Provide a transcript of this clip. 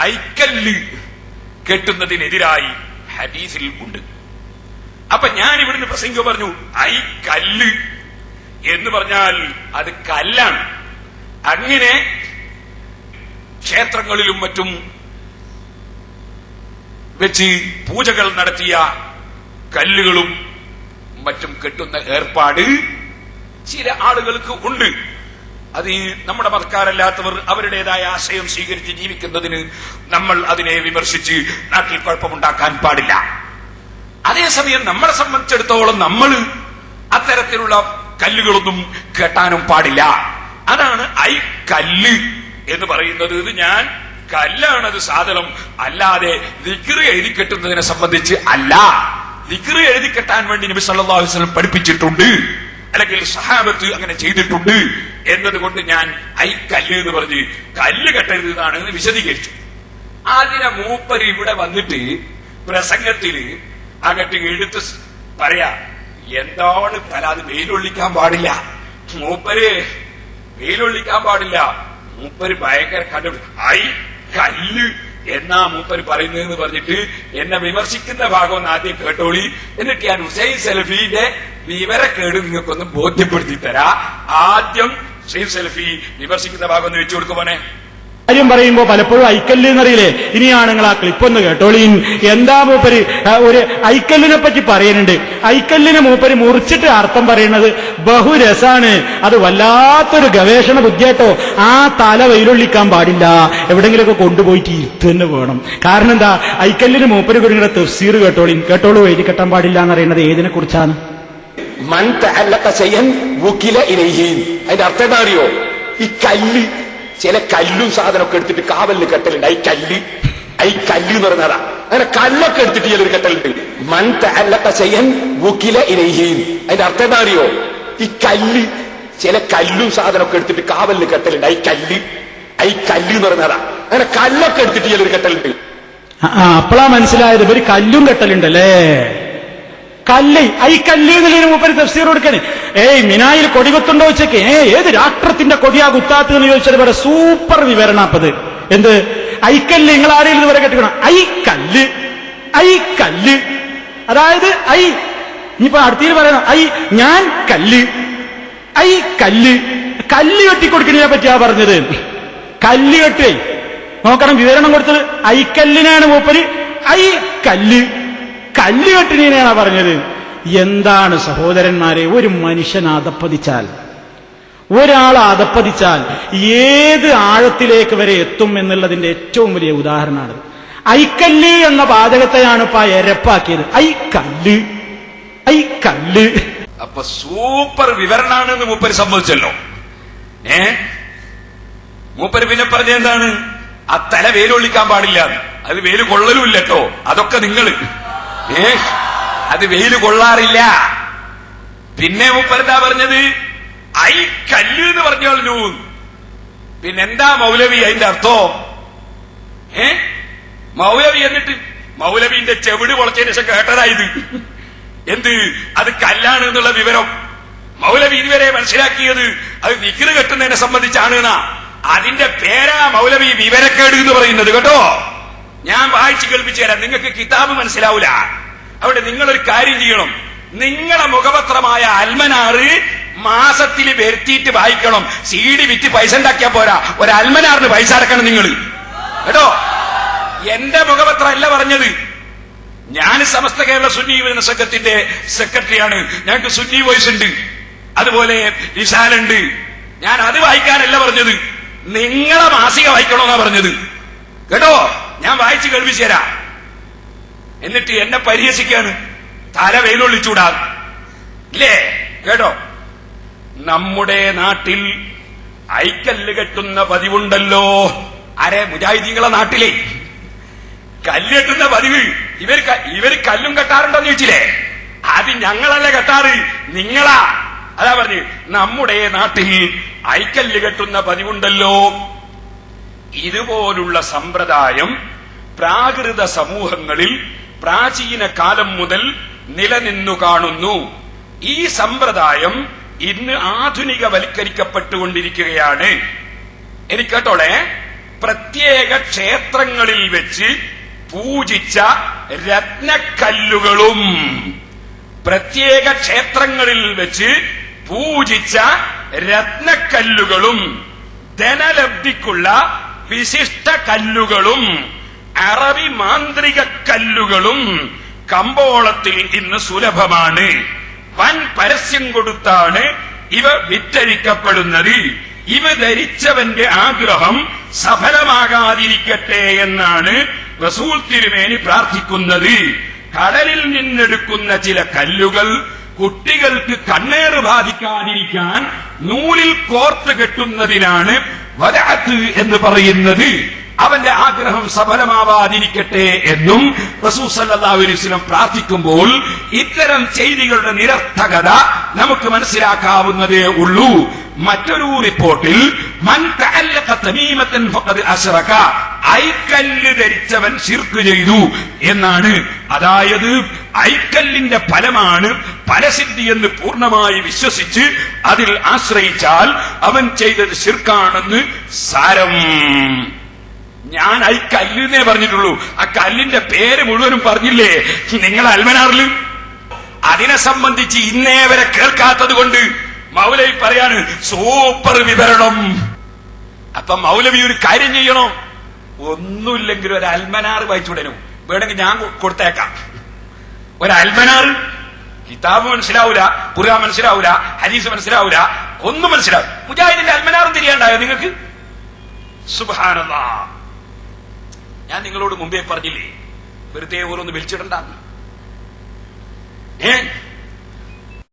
ഐക്കല്ല് കെട്ടുന്നതിനെതിരായി ഹദീസിൽ ഉണ്ട്. അപ്പൊ ഞാൻ ഇവിടുന്ന് പ്രസംഗം പറഞ്ഞു ഐ കല്ല്. എന്ന് പറഞ്ഞാൽ അത് കല്ലാണ്. അങ്ങനെ ക്ഷേത്രങ്ങളിലും മറ്റും വെച്ച് പൂജകൾ നടത്തിയ കല്ലുകളും മറ്റും കെട്ടുന്ന ഏർപ്പാട് ചില ആളുകൾക്ക് ഉണ്ട്. അത് ഈ നമ്മുടെ മതക്കാരല്ലാത്തവർ അവരുടേതായ ആശയം സ്വീകരിച്ച് ജീവിക്കുന്നതിന് നമ്മൾ അതിനെ വിമർശിച്ച് നാട്ടിൽ കുഴപ്പമുണ്ടാക്കാൻ പാടില്ല. അതേസമയം നമ്മളെ സംബന്ധിച്ചിടത്തോളം നമ്മൾ അത്തരത്തിലുള്ള കല്ലുകളൊന്നും കെട്ടാനും പാടില്ല. അതാണ് ഐ കല്ല് എന്ന് പറയുന്നത്. ഇത് ഞാൻ കല്ലാണത് സാധനം അല്ലാതെ ദിക്റ് എഴുതി കെട്ടുന്നതിനെ സംബന്ധിച്ച് അല്ല. ദിക്റ് എഴുതി കെട്ടാൻ വേണ്ടി നബി വസല്ലം പഠിപ്പിച്ചിട്ടുണ്ട്. അല്ലെങ്കിൽ സഹാബത്ത് അങ്ങനെ ചെയ്തിട്ടുണ്ട് എന്നതുകൊണ്ട് ഞാൻ ഐ കല്ല് എന്ന് പറഞ്ഞ് കല്ല് കെട്ടരുത് എന്നാണ് എന്ന് വിശദീകരിച്ചു. അതിനെ മൂപ്പര് ഇവിടെ വന്നിട്ട് പ്രസംഗത്തിൽ അങ്ങട്ട് എടുത്ത് പറയാ എന്താണ് തല അത് വെയിലൊള്ളിക്കാൻ പാടില്ല. മൂപ്പര് വെയിലൊള്ളിക്കാൻ പാടില്ല. മൂപ്പര് ഭയങ്കര കണ്ടു ഐ കല്ല് എന്നാ മൂപ്പര് പറയുന്നതെന്ന് പറഞ്ഞിട്ട് എന്നെ വിമർശിക്കുന്ന ഭാഗം ഒന്ന് ആദ്യം കേട്ടോളി. എന്നിട്ട് ഞാൻ ഹുസൈൻ സെൽഫിന്റെ വിവരക്കേട് നിങ്ങൾക്കൊന്ന് ബോധ്യപ്പെടുത്തി തരാ ആദ്യം ഹുസൈൻ സെൽഫി വിമർശിക്കുന്ന ഭാഗം ഒന്ന് വെച്ചു കൊടുക്കുമോനെ കാര്യം പറയുമ്പോ പലപ്പോഴും ഐക്കല്ല് എന്നറിയില്ലേ? ഇനിയാണ് നിങ്ങൾ ആ ക്ലിപ്പൊന്ന് കേട്ടോളീൻ എന്താ മൂപ്പര്? ഒരു ഐക്കല്ലിനെ പറ്റി പറയുന്നുണ്ട്. ഐക്കല്ലിനെ മൂപ്പര് മുറിച്ചിട്ട് അർത്ഥം പറയുന്നത് ബഹുരസാണ് അത് വല്ലാത്തൊരു ഗവേഷണ ബുദ്ധിയാട്ടോ ആ തല വെയിലൊള്ളിക്കാൻ പാടില്ല. എവിടെങ്കിലുമൊക്കെ കൊണ്ടുപോയിട്ട് ഇരുത്ത് തന്നെ വേണം. കാരണം എന്താ? ഐക്കല്ലിന് മൂപ്പര് കുറിയുടെ തഫ്സീർ കേട്ടോളീൻ കേട്ടോളൂ എഴുതി കെട്ടാൻ പാടില്ല എന്ന് പറയുന്നത് ഏതിനെ കുറിച്ചാണ്? അതിന്റെ അർത്ഥം എന്താ അറിയോ? ഈ കല്ല് ചില കല്ലും സാധനമൊക്കെ എടുത്തിട്ട് കാവലിന് കെട്ടലുണ്ട്. ഐ കല്ല്. ഐ കല്ല് എന്ന് പറഞ്ഞതാ അങ്ങനെ കല്ലൊക്കെ എടുത്തിട്ട് ചിലർ കെട്ടലുണ്ട്. മൻ തഅല്ലഖ ചെയ്യൻ വുകില ഇലൈഹി അതിന്റെ അർത്ഥം എന്താ അറിയോ? ഈ കല്ല് ചില കല്ലും സാധനമൊക്കെ എടുത്തിട്ട് കാവലിന് കെട്ടലുണ്ട്. ഐ കല്ല്. ഐ കല്ല് എന്ന് പറഞ്ഞതാ അങ്ങനെ കല്ലൊക്കെ എടുത്തിട്ട് ചിലർ കെട്ടലുണ്ട്. അപ്പളാ മനസ്സിലായത്. ഇവർ കല്ലും കെട്ടലുണ്ടല്ലേ? കല്ല്. ഐ കല്ല് എന്നുള്ളതിന് മൂപ്പര് തഫ്സീർ കൊടുക്കണേ. ഏയ് മിനായിൽ കൊടി കുത്തുണ്ടോ വെച്ചേക്ക് ഏ ഏത് രാഷ്ട്രത്തിന്റെ കൊടിയാ കുത്താത്ത് എന്ന് ചോദിച്ചത് ഇവിടെ സൂപ്പർ വിവരണ അപ്പത്. എന്ത്? ഐക്കല്ല് നിങ്ങൾ ആരെയും ഇതുവരെ കെട്ടിക്കണം? ഐ കല്ല്. ഐ കല്ല്. അതായത് ഐ. ഇനിയിപ്പോ അടുത്തതിൽ പറയണം. ഐ ഞാൻ കല്ല്. ഐ കല്ല്. കല്ല് കെട്ടിക്കൊടുക്കുന്നതിനെ പറ്റിയാ പറഞ്ഞത്. കല്ല് കെട്ടേ നോക്കണം വിവരണം കൊടുത്തത്. ഐക്കല്ലിനാണ് മൂപ്പര്. ഐ കല്ല്. കല്ല് കെട്ടിനെയാണ് പറഞ്ഞത്. എന്താണ് സഹോദരന്മാരെ ഒരു മനുഷ്യൻ അതപ്പതിച്ചാൽ ഒരാൾ അതപ്പതിച്ചാൽ ഏത് ആഴത്തിലേക്ക് വരെ എത്തും എന്നുള്ളതിന്റെ ഏറ്റവും വലിയ ഉദാഹരണമാണ്. ഐക്കല്ല് എന്ന പാചകത്തെയാണ് ഇപ്പൊ എരപ്പാക്കിയത്. ഐ കല്ല് ഐ കല്ല് അപ്പൊ സൂപ്പർ വിവരണാണ് മൂപ്പര് സംഭവിച്ചല്ലോ ഏ? മൂപ്പര് പിന്നെ പറഞ്ഞ എന്താണ്? ആ തല വെയിലൊള്ളിക്കാൻ പാടില്ല. അത് വേൽ കൊള്ളലും ഇല്ലട്ടോ അതൊക്കെ നിങ്ങൾ അത് വെയിൽ കൊള്ളാറില്ല. പിന്നെ മൂപ്പരെന്താ പറഞ്ഞത്? ഐ കല്ല് എന്ന് പറഞ്ഞോളൂ പിന്നെ എന്താ മൗലവി അതിന്റെ അർത്ഥോ? ഏ മൗലവി എന്നിട്ട് മൗലവിന്റെ ചെവിട് പൊളച്ചതിന് ശേഷം കേട്ടതായത് എന്ത്? അത് കല്ലാണ് എന്നുള്ള വിവരം. മൗലവി ഇതുവരെ മനസ്സിലാക്കിയത് അത് വിക്ര് കെട്ടുന്നതിനെ സംബന്ധിച്ചാണ് അതിന്റെ പേരാ മൗലവി വിവരക്കേട് എന്ന് പറയുന്നത് കേട്ടോ? ഞാൻ വായിച്ചു കേൾപ്പിച്ചു തരാം. നിങ്ങൾക്ക് കിതാബ് മനസ്സിലാവൂല. അവിടെ നിങ്ങളൊരു കാര്യം ചെയ്യണം. നിങ്ങളെ മുഖപത്രമായ അൽമനാറ് മാസത്തിൽ വരുത്തിയിട്ട് വായിക്കണം. സി ഡി വിറ്റ് പൈസ ഉണ്ടാക്കിയാ പോരാ. ഒരു അൽമനാറിന് പൈസ അടക്കണം നിങ്ങൾ കേട്ടോ? എന്റെ മുഖപത്രം അല്ല പറഞ്ഞത്. ഞാൻ സമസ്ത കേരള സുന്നി യുവജന സംഘത്തിന്റെ സെക്രട്ടറിയാണ്. ഞങ്ങൾക്ക് സുന്നി വോയിസ് ഉണ്ട്. അതുപോലെ വിശാലുണ്ട് ഞാൻ അത് വായിക്കാനല്ല പറഞ്ഞത്. നിങ്ങളെ മാസിക വായിക്കണമെന്നാ പറഞ്ഞത്. കേട്ടോ? ഞാൻ വായിച്ചു കേൾപ്പിച്ചു തരാം. എന്നിട്ട് എന്നെ പരിഹസിക്കാണ്. തല വെയിലൊള്ളിച്ചൂടാ ഇല്ലേ? കേട്ടോ? നമ്മുടെ നാട്ടിൽ ഐക്കല്ല് കെട്ടുന്ന പതിവുണ്ടല്ലോ. അരെ മുജാഹിദീങ്ങളെ നാട്ടിലെ. കല്ലെട്ടുന്ന പതിവ്. ഇവർ ഇവർ കല്ലും കെട്ടാറുണ്ടോന്ന് ചോദിച്ചില്ലേ? അത് ഞങ്ങളല്ല കെട്ടാറ്. നിങ്ങളാ. അതാ പറഞ്ഞു നമ്മുടെ നാട്ടിൽ ഐക്കല്ല് കെട്ടുന്ന പതിവുണ്ടല്ലോ. ഇതുപോലുള്ള സമ്പ്രദായം പ്രാകൃത സമൂഹങ്ങളിൽ പ്രാചീന കാലം മുതൽ നിലനിന്നു കാണുന്നു. ഈ സമ്പ്രദായം ഇന്ന് ആധുനികവൽക്കരിക്കപ്പെട്ടുകൊണ്ടിരിക്കുകയാണ്. എനിക്ക് കേട്ടോളെ പ്രത്യേക ക്ഷേത്രങ്ങളിൽ വെച്ച് പൂജിച്ച രത്നക്കല്ലുകളും പ്രത്യേക ക്ഷേത്രങ്ങളിൽ വെച്ച് പൂജിച്ച രത്നക്കല്ലുകളും ധനലബ്ധിക്കുള്ള വിശിഷ്ട കല്ലുകളും അറബി മാന്ത്രിക കല്ലുകളും കമ്പോളത്തിൽ ഇന്ന് സുലഭമാണ്. വൻ പരസ്യം കൊടുത്താണ് ഇവ വിറ്റഴിക്കപ്പെടുന്നത്. ഇവ ധരിച്ചവന്റെ ആഗ്രഹം സഫലമാകാതിരിക്കട്ടെ എന്നാണ് റസൂൽ തിരുമേനി പ്രാർത്ഥിക്കുന്നത്. കടലിൽ നിന്നെടുക്കുന്ന ചില കല്ലുകൾ കുട്ടികൾക്ക് കണ്ണേറ് ബാധിക്കാതിരിക്കാൻ നൂലിൽ കോർത്ത് കെട്ടുന്നതിനാണ് വരാത്ത് എന്ന് പറയുന്നത്. അവന്റെ ആഗ്രഹം സഫലമാവാതിരിക്കട്ടെ എന്നും റസൂൽ പ്രാർത്ഥിക്കുമ്പോൾ ഇത്തരം ചെയ്തികളുടെ നിരർത്ഥകത നമുക്ക് മനസ്സിലാക്കാവുന്നതേ ഉള്ളൂ. മറ്റൊരു റിപ്പോർട്ടിൽ മൻ ഐക്കല്ല് ധരിച്ചവൻ ശിർക്ക് ചെയ്തു എന്നാണ്. അതായത് ഐക്കല്ലിന്റെ ഫലമാണ് പരസിദ്ധി എന്ന് പൂർണമായി വിശ്വസിച്ച് അതിൽ ആശ്രയിച്ചാൽ അവൻ ചെയ്തത് ശിർക്കാണെന്ന് സാരം. ഈ കല്ലിന്നേ പറഞ്ഞിട്ടുള്ളൂ. ആ കല്ലിന്റെ പേര് മുഴുവനും പറഞ്ഞില്ലേ? നിങ്ങൾ അൽമനാറിൽ അതിനെ സംബന്ധിച്ച് ഇന്നേ വരെ കേൾക്കാത്തത് കൊണ്ട് മൗലവി പറയാണ് സൂപ്പർ വിവരണം. അപ്പൊ മൗലവി ഒരു കാര്യം ചെയ്യണോ? ഒന്നുമില്ലെങ്കിൽ ഒരു അൽമനാർ വായിച്ചുവിടനും വേണമെങ്കിൽ ഞാൻ കൊടുത്തേക്കാം. ഒരു അൽമനാർ കിതാബ് മനസ്സിലാവൂല ഖുർആൻ മനസ്സിലാവൂല ഹരീസ് മനസ്സിലാവൂല ഒന്നും മനസ്സിലാവും മുജാഹിദിന്റെ അൽമനാറും തിരിയാണ്ടായോ നിങ്ങൾക്ക്? സുബാനല്ലാ ഞാൻ നിങ്ങളോട് മുമ്പേ പറഞ്ഞില്ലേ വെറുതെ ഓരോന്ന് വിളിച്ചിടണ്ട ഏ?